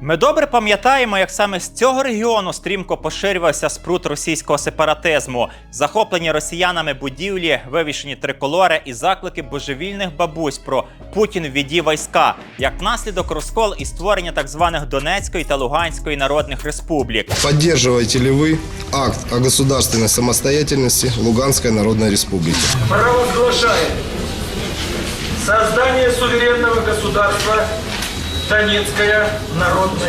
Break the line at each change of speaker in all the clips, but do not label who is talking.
Ми добре пам'ятаємо, як саме з цього регіону стрімко поширювався спрут російського сепаратизму, захоплені росіянами будівлі, вивішені триколори і заклики божевільних бабусь про Путін ввіді війська, як наслідок розкол і створення так званих Донецької та Луганської народних республік.
Поддерживаете ли вы акт о государственной самостоятельности Луганской Народной Республики?
провозглашает создание суверенного государства Донецкая народна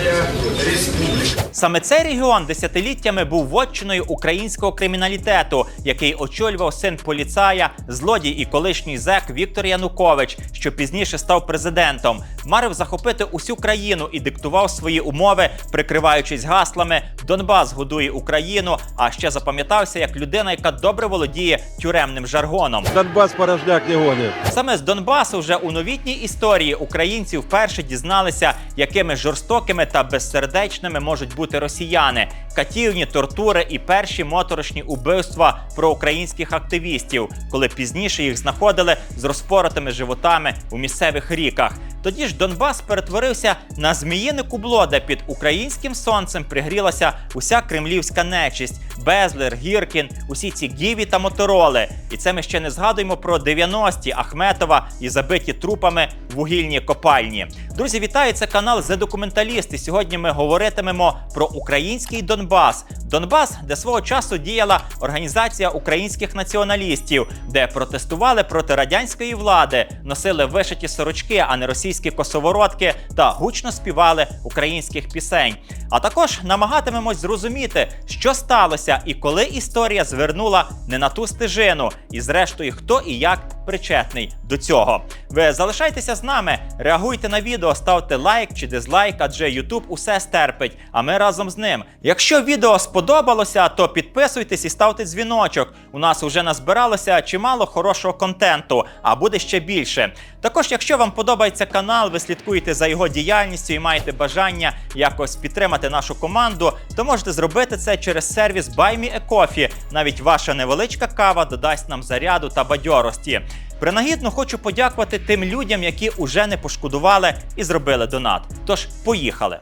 республіка.
Саме цей регіон десятиліттями був вотчиною українського криміналітету, який очолював син поліцая, злодій і колишній зек Віктор Янукович, що пізніше став президентом. Марив захопити усю країну і диктував свої умови, прикриваючись гаслами Донбас годує Україну. А ще запам'ятався як людина, яка добре володіє тюремним жаргоном.
Донбас порожняк не.
Саме з Донбасу вже у новітній історії українці вперше дізналися, якими жорстокими та безсердечними можуть бути росіяни, катівні, тортури і перші моторошні убивства проукраїнських активістів, коли пізніше їх знаходили з розпоротими животами у місцевих ріках. Тоді ж Донбас перетворився на зміїне кубло, де під українським сонцем пригрілася уся кремлівська нечисть, Безлер, Гіркін, усі ці гіві та мотороли. І це ми ще не згадуємо про 90-ті Ахметова і забиті трупами вугільні копальні. Друзі, вітаю! Це канал «Зе Документаліст. І сьогодні ми говоритимемо про український Донбас. Донбас, де свого часу діяла організація українських націоналістів, де протестували проти радянської влади, носили вишиті сорочки, а не російські косоворотки, та гучно співали українських пісень. А також намагатимемось зрозуміти, що сталося і коли історія звернула не на ту стежину, і зрештою хто і як причетний до цього. Ви залишайтеся з нами, реагуйте на відео, ставте лайк чи дизлайк, адже YouTube усе стерпить, а ми разом з ним. Якщо відео сподобалося, то підписуйтесь і ставте дзвіночок. У нас вже назбиралося чимало хорошого контенту, а буде ще більше. Також, якщо вам подобається канал, ви слідкуєте за його діяльністю і маєте бажання якось підтримати нашу команду, то можете зробити це через сервіс Buy Me. Навіть ваша невеличка кава додасть нам заряду та бадьорості. Принагідно хочу подякувати тим людям, які уже не пошкодували і зробили донат. Тож поїхали.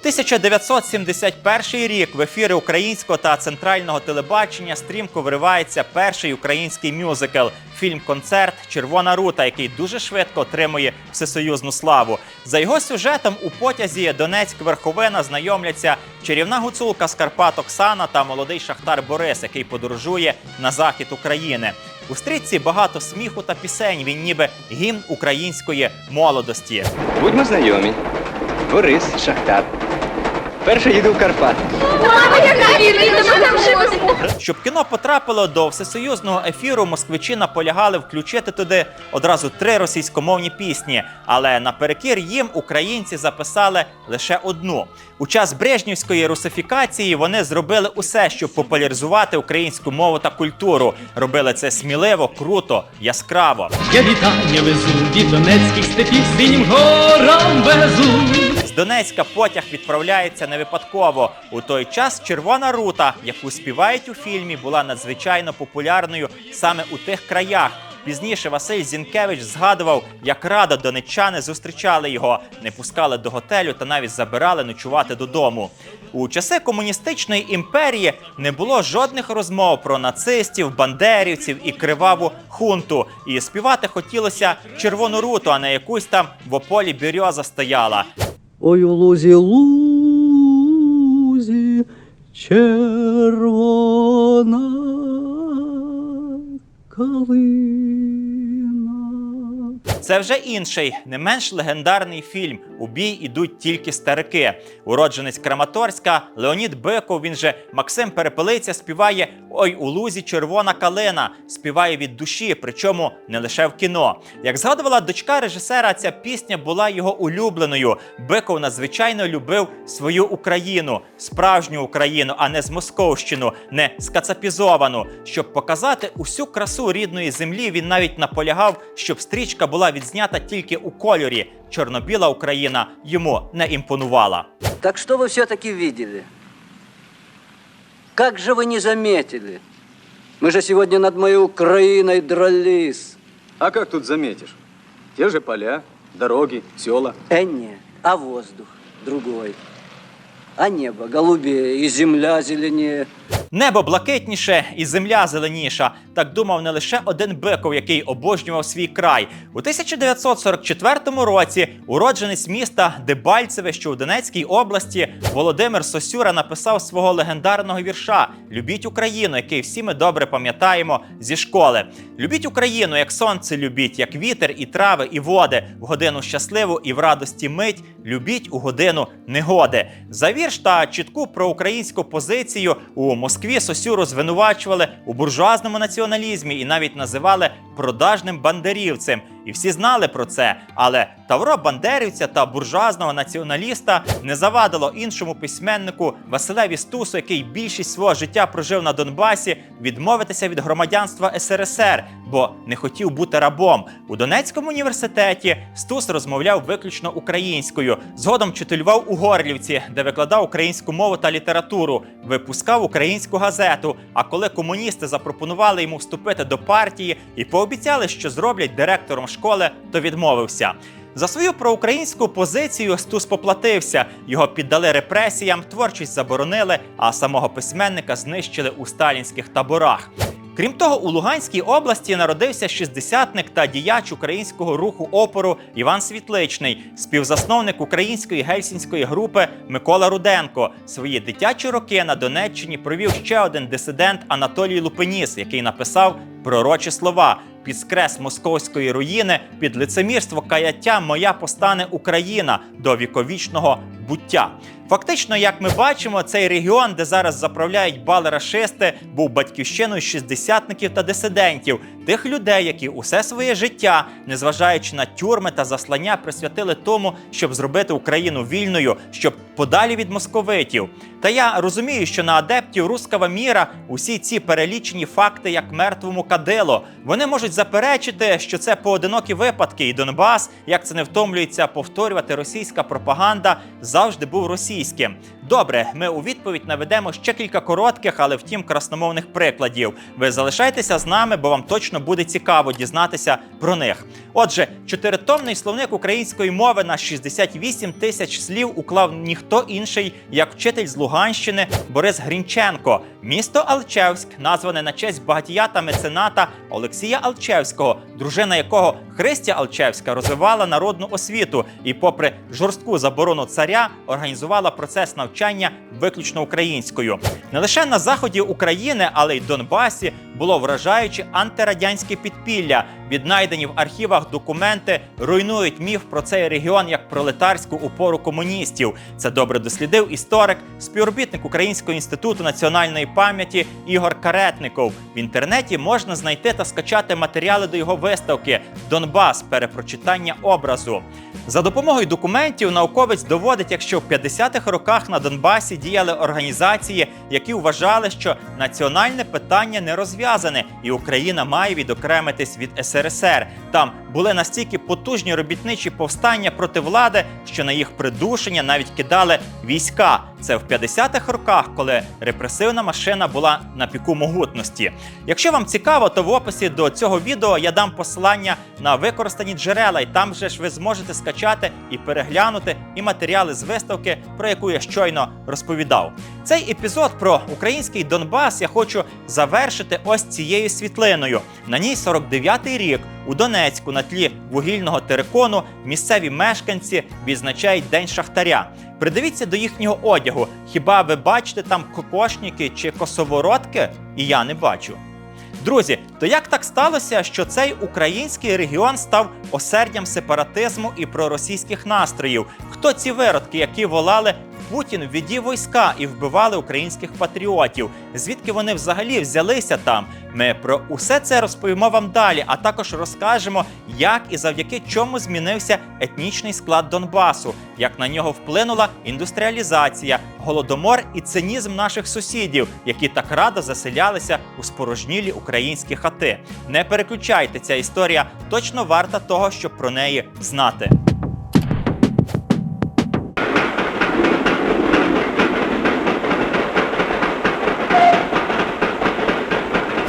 1971 рік в ефіри українського та центрального телебачення стрімко виривається перший український мюзикл фільм-концерт Червона рута, який дуже швидко отримує всесоюзну славу. За його сюжетом у потязі Донецьк Верховина знайомляться чарівна гуцулка з Карпат Оксана та молодий шахтар Борис, який подорожує на захід України. У стрічці багато сміху та пісень. Він ніби гімн української молодості.
Будьмо знайомі. Борис, Шахтар. Перше їду в Карпати.
Щоб кіно потрапило до всесоюзного ефіру, москвичі наполягали включити туди одразу три російськомовні пісні. Але наперекір їм українці записали лише одну. У час брежнівської русифікації вони зробили усе, щоб популяризувати українську мову та культуру. Робили це сміливо, круто, яскраво.
Я вітання везу від донецьких степів синім горам везу.
Донецька потяг відправляється не випадково. У той час червона рута, яку співають у фільмі, була надзвичайно популярною саме у тих краях. Пізніше Василь Зінкевич згадував, як радо донеччани зустрічали його, не пускали до готелю та навіть забирали ночувати додому. У часи комуністичної імперії не було жодних розмов про нацистів, бандерівців і криваву хунту. І співати хотілося червону руту, а не якусь там в ополі бірьоза стояла.
Ой у лузі лузі червона калина.
Це вже інший, не менш легендарний фільм У бій ідуть тільки старики. Уродженець Краматорська Леонід Биков, він же Максим Перепелиця співає Ой у лузі червона калина. Співає від душі, причому не лише в кіно. Як згадувала дочка режисера, ця пісня була його улюбленою. Биков надзвичайно любив свою Україну, справжню Україну, а не змосковщину, не скацапізовану. Щоб показати усю красу рідної землі, він навіть наполягав, щоб стрічка була відзнята тільки у кольорі. Чорно-біла Україна йому не імпонувала.
Так что вы все-таки видели? Как же вы не заметили? Мы же сегодня над моей Украиной дрались.
А как тут заметишь? Те же поля, дороги, села.
Э, не, а воздух другой. А небо голубее и земля зеленее.
Небо блакитніше і земля зеленіша. Так думав не лише один биков, який обожнював свій край. У 1944 році уродженець міста Дебальцеве, що у Донецькій області, Володимир Сосюра написав свого легендарного вірша Любіть Україну, який всі ми добре пам'ятаємо зі школи. Любіть Україну, як сонце любіть, як вітер і трави, і води, в годину щасливу і в радості мить. Любіть у годину негоди. За вірш та чітку проукраїнську позицію у Москві Сосюру звинувачували у буржуазному націоналізмі і навіть називали продажним бандерівцем. І всі знали про це, але тавро бандерівця та буржуазного націоналіста не завадило іншому письменнику Василеві Стусу, який більшість свого життя прожив на Донбасі, відмовитися від громадянства СРСР, бо не хотів бути рабом. У Донецькому університеті Стус розмовляв виключно українською. Згодом вчителював у Горлівці, де викладав українську мову та літературу, випускав українську газету. А коли комуністи запропонували йому вступити до партії і пообіцяли, що зроблять директором школи, то відмовився. За свою проукраїнську позицію Стус поплатився. Його піддали репресіям, творчість заборонили, а самого письменника знищили у сталінських таборах. Крім того, у Луганській області народився шістдесятник та діяч українського руху опору Іван Світличний, співзасновник української гельсінської групи Микола Руденко. Свої дитячі роки на Донеччині провів ще один дисидент Анатолій Лупеніс, який написав пророчі слова. Під скрес московської руїни, під лицемірство каяття моя постане Україна до віковічного буття. Фактично, як ми бачимо, цей регіон, де зараз заправляють бали-рашисти, був батьківщиною шістдесятників та дисидентів, тих людей, які усе своє життя, незважаючи на тюрми та заслання, присвятили тому, щоб зробити Україну вільною, щоб подалі від московитів. Та я розумію, що на адептів руского міра усі ці перелічені факти, як мертвому кадило, вони можуть заперечити, що це поодинокі випадки, і Донбас, як це не втомлюється повторювати російська пропаганда, завжди був російським. Добре, ми у відповідь наведемо ще кілька коротких, але втім красномовних прикладів. Ви залишайтеся з нами, бо вам точно буде цікаво дізнатися про них. Отже, чотиритомний словник української мови на 68 тисяч слів уклав ніхто інший, як вчитель з Луганщини Борис Грінченко. Місто Алчевськ, назване на честь багатія та мецената Олексія Алчевського, дружина якого Христя Алчевська розвивала народну освіту і, попри жорстку заборону царя, організувала процес навчання виключно українською. Не лише на заході України, але й Донбасі було вражаюче антирадянське підпілля. Віднайдені в архівах документи руйнують міф про цей регіон як пролетарську упору комуністів. Це добре дослідив історик, співробітник Українського інституту національної пам'яті Ігор Каретников. В інтернеті можна знайти та скачати матеріали до його виставки Донбас перепрочитання образу. За допомогою документів науковець доводить, якщо в 50-х роках на Донбасі діяли організації, які вважали, що національне питання не розв'язане, і Україна має відокремитись від СРСР. Там були настільки потужні робітничі повстання проти влади, що на їх придушення навіть кидали війська. Це в 50-х роках, коли репресивна машина була на піку могутності. Якщо вам цікаво, то в описі до цього відео я дам посилання на використані джерела, і там же ж ви зможете скачати і переглянути і матеріали з виставки, про яку я щойно розповідав. Цей епізод про український Донбас я хочу завершити ось цією світлиною. На ній 49-й рік у Донецьку на тлі вугільного терикону місцеві мешканці відзначають День Шахтаря. Придивіться до їхнього одягу. Хіба ви бачите там кокошники чи косоворотки? І я не бачу. Друзі, то як так сталося, що цей український регіон став осердям сепаратизму і проросійських настроїв? Хто ці виродки, які волали Путін введів війська і вбивали українських патріотів? Звідки вони взагалі взялися там? Ми про усе це розповімо вам далі, а також розкажемо, як і завдяки чому змінився етнічний склад Донбасу, як на нього вплинула індустріалізація, голодомор і цинізм наших сусідів, які так радо заселялися у спорожнілі українські хати. Не переключайте, ця історія точно варта того, щоб про неї знати.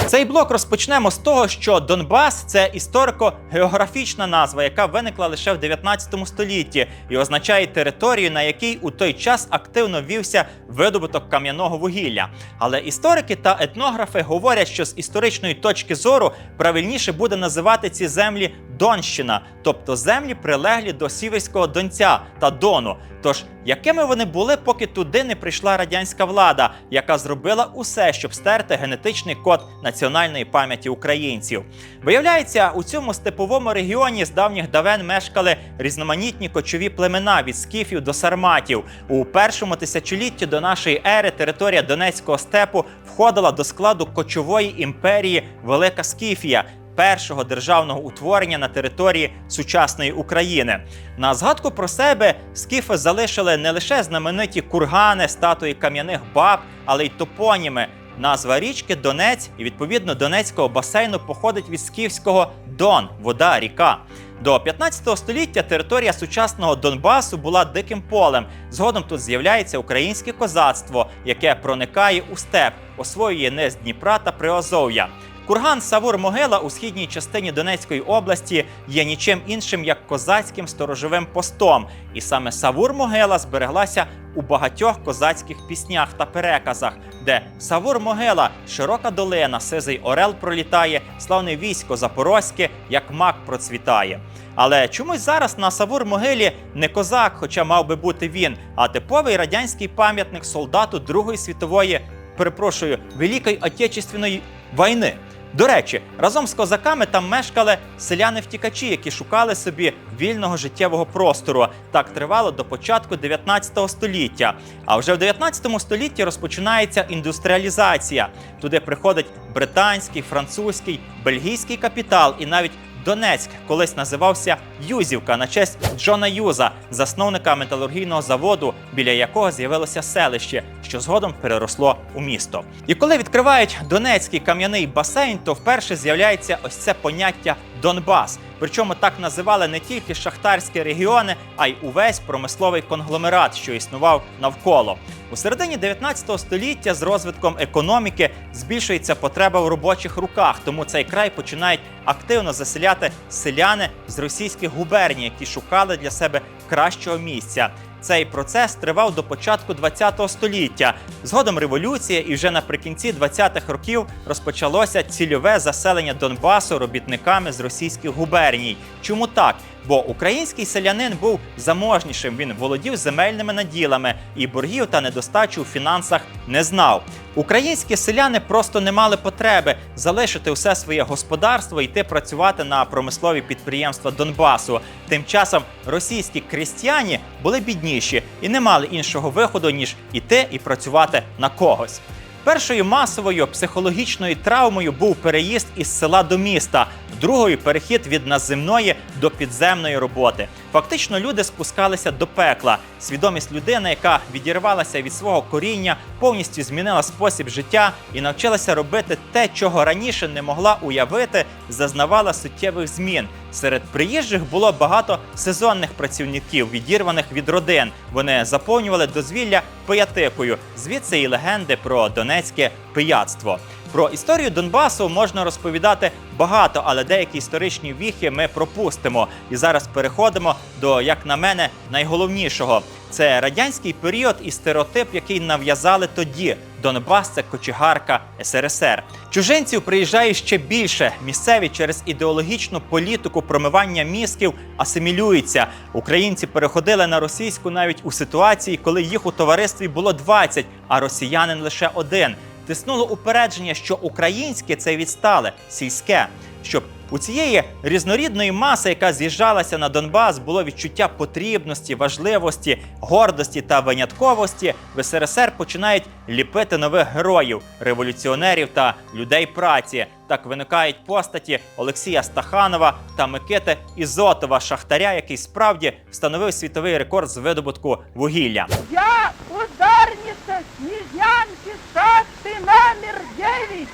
Цей блок розпочнемо з того, що Донбас це історико-географічна назва, яка виникла лише в 19 столітті і означає територію, на якій у той час активно вівся видобуток кам'яного вугілля. Але історики та етнографи говорять, що з історичної точки зору правильніше буде називати ці землі Донщина, тобто землі прилеглі до Сіверського Донця та Дону. Тож, якими вони були, поки туди не прийшла радянська влада, яка зробила усе, щоб стерти генетичний код національної пам'яті українців? Виявляється, у цьому степовому регіоні з давніх давен мешкали різноманітні кочові племена від скіфів до сарматів. У першому тисячолітті до нашої ери територія Донецького степу входила до складу кочової імперії Велика Скіфія першого державного утворення на території сучасної України. На згадку про себе скіфи залишили не лише знамениті кургани, статуї кам'яних баб, але й топоніми. Назва річки Донець і відповідно Донецького басейну походить від скіфського Дон, вода, ріка. До 15 століття територія сучасного Донбасу була диким полем. Згодом тут з'являється українське козацтво, яке проникає у степ, освоює низ Дніпра та Приазов'я. Курган Савур-Могила у східній частині Донецької області є нічим іншим як козацьким сторожовим постом, і саме Савур-Могила збереглася у багатьох козацьких піснях та переказах, де Савур-Могила, широка долина, сизий орел пролітає, славне військо запорозьке, як мак процвітає. Але чомусь зараз на Савур-Могилі не козак, хоча мав би бути він, а типовий радянський пам'ятник солдату Другої світової, перепрошую, Великої Отечественної війни. До речі, разом з козаками там мешкали селяни-втікачі, які шукали собі вільного життєвого простору. Так тривало до початку 19 століття. А вже в 19 столітті розпочинається індустріалізація. Туди приходить британський, французький, бельгійський капітал і навіть Донецьк колись називався Юзівка на честь Джона Юза, засновника металургійного заводу, біля якого з'явилося селище, що згодом переросло у місто. І коли відкривають Донецький кам'яний басейн, то вперше з'являється ось це поняття Донбас. Причому так називали не тільки шахтарські регіони, а й увесь промисловий конгломерат, що існував навколо. У середині 19 століття з розвитком економіки збільшується потреба в робочих руках, тому цей край починають активно заселяти селяни з російських губерній, які шукали для себе кращого місця. Цей процес тривав до початку ХХ століття. Згодом революція, і вже наприкінці 20-х років розпочалося цільове заселення Донбасу робітниками з російських губерній. Чому так? Бо український селянин був заможнішим, він володів земельними наділами і боргів та недостачу у фінансах не знав. Українські селяни просто не мали потреби залишити усе своє господарство і йти працювати на промислові підприємства Донбасу. Тим часом російські крістяні були бідніші і не мали іншого виходу ніж іти і працювати на когось. Першою масовою психологічною травмою був переїзд із села до міста, другою перехід від наземної до підземної роботи. Фактично, люди спускалися до пекла. Свідомість людини, яка відірвалася від свого коріння, повністю змінила спосіб життя і навчилася робити те, чого раніше не могла уявити, зазнавала суттєвих змін. Серед приїжджих було багато сезонних працівників, відірваних від родин. Вони заповнювали дозвілля пиятикою. Звідси і легенди про донецьке пияцтво. Про історію Донбасу можна розповідати багато, але деякі історичні віхи ми пропустимо. І зараз переходимо до, як на мене, найголовнішого. Це радянський період і стереотип, який нав'язали тоді. Донбас це кочегарка СРСР. Чужинців приїжджає ще більше. Місцеві через ідеологічну політику промивання мізків асимілюються. Українці переходили на російську навіть у ситуації, коли їх у товаристві було 20, а росіянин лише один. Тиснуло упередження, що українське це відстале, сільське. Щоб у цієї різнорідної маси, яка з'їжджалася на Донбас, було відчуття потрібності, важливості, гордості та винятковості, в СРСР починають ліпити нових героїв, революціонерів та людей праці. Так виникають постаті Олексія Стаханова та Микити Ізотова, шахтаря, який справді встановив світовий рекорд з видобутку вугілля.
Я ударница Снежнянки шахты номер девять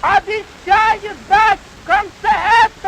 Обещаю дать в конце этого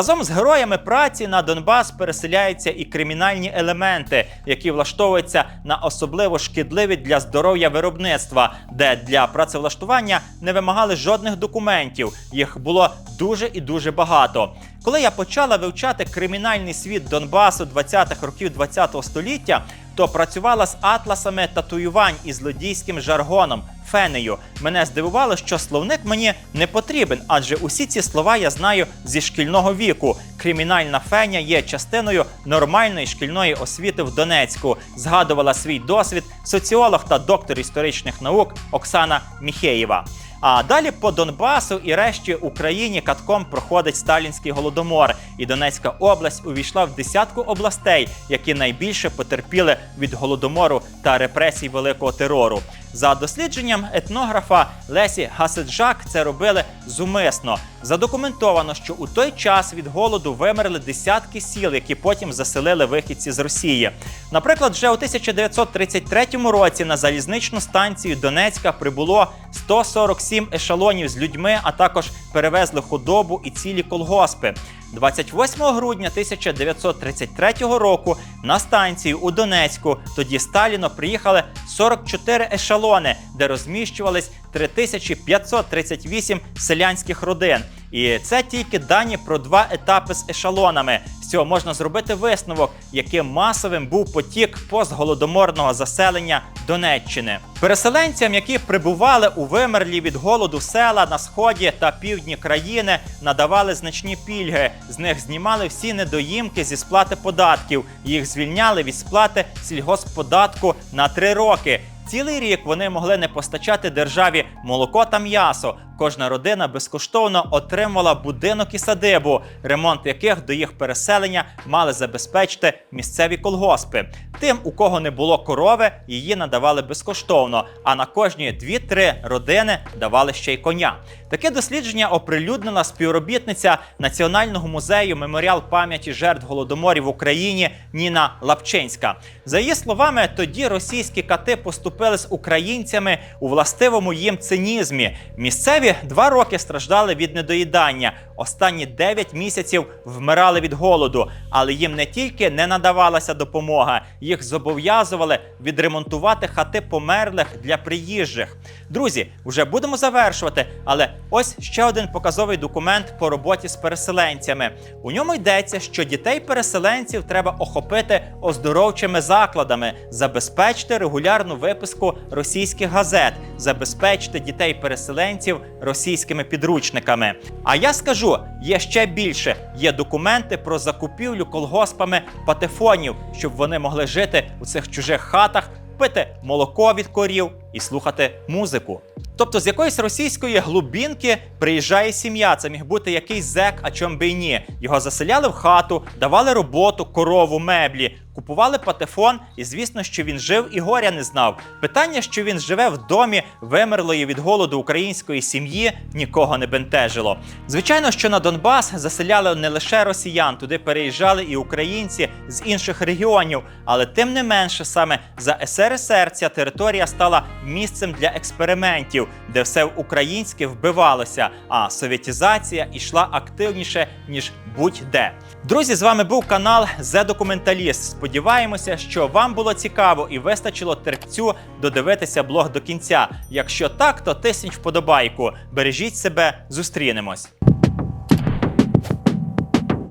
Разом з героями праці на Донбас переселяються і кримінальні елементи, які влаштовуються на особливо шкідливі для здоров'я виробництва, де для працевлаштування не вимагали жодних документів. Їх було дуже і дуже багато. Коли я почала вивчати кримінальний світ Донбасу 20-х років 20-го століття, то працювала з атласами татуювань і злодійським жаргоном. Фенею мене здивувало, що словник мені не потрібен, адже усі ці слова я знаю зі шкільного віку. Кримінальна феня є частиною нормальної шкільної освіти в Донецьку. Згадувала свій досвід соціолог та доктор історичних наук Оксана Міхеєва. А далі по Донбасу і решті Україні катком проходить сталінський голодомор, і Донецька область увійшла в десятку областей, які найбільше потерпіли від голодомору та репресій великого терору. За дослідженням етнографа Лесі Гасиджак це робили зумисно. Задокументовано, що у той час від голоду вимерли десятки сіл, які потім заселили вихідці з Росії. Наприклад, вже у 1933 році на залізничну станцію Донецька прибуло 147 ешелонів з людьми, а також перевезли худобу і цілі колгоспи. 28 грудня 1933 року на станцію у Донецьку. Тоді Сталіно приїхали 44 ешелони, де розміщувались 3538 селянських родин. І це тільки дані про два етапи з ешелонами. З цього можна зробити висновок, яким масовим був потік постголодоморного заселення Донеччини. Переселенцям, які прибували у вимерлі від голоду села на сході та півдні країни, надавали значні пільги. З них знімали всі недоїмки зі сплати податків. Їх звільняли від сплати сільгоспподатку на три роки. Цілий рік вони могли не постачати державі молоко та м'ясо. Кожна родина безкоштовно отримувала будинок і садибу, ремонт яких до їх переселення мали забезпечити місцеві колгоспи. Тим, у кого не було корови, її надавали безкоштовно. А на кожні 2-3 родини давали ще й коня. Таке дослідження оприлюднила співробітниця Національного музею меморіал пам'яті жертв голодоморів в Україні Ніна Лапчинська. За її словами, тоді російські кати поступили з українцями у властивому їм цинізмі. Місцеві два роки страждали від недоїдання. Останні 9 місяців вмирали від голоду, але їм не тільки не надавалася допомога, їх зобов'язували відремонтувати хати померлих для приїжджих. Друзі, вже будемо завершувати, але ось ще один показовий документ по роботі з переселенцями. У ньому йдеться, що дітей-переселенців треба охопити оздоровчими закладами, забезпечити регулярну виписку російських газет, забезпечити дітей-переселенців російськими підручниками. А я скажу, є ще більше: є документи про закупівлю колгоспами патефонів, щоб вони могли жити у цих чужих хатах, пити молоко від корів і слухати музику. Тобто з якоїсь російської глубінки приїжджає сім'я. Це міг бути якийсь зек, а чом би й ні. Його заселяли в хату, давали роботу, корову, меблі, купували патефон, і звісно, що він жив і горя не знав. Питання, що він живе в домі вимерлої від голоду української сім'ї, нікого не бентежило. Звичайно, що на Донбас заселяли не лише росіян, туди переїжджали і українці з інших регіонів. Але тим не менше, саме за СРСР ця територія стала місцем для експериментів, де все українське вбивалося, а совєтізація йшла активніше ніж будь-де. Друзі, з вами був канал The Документаліст. Сподіваємося, що вам було цікаво і вистачило терпцю додивитися блог до кінця. Якщо так, то тисніть вподобайку. Бережіть себе, зустрінемось.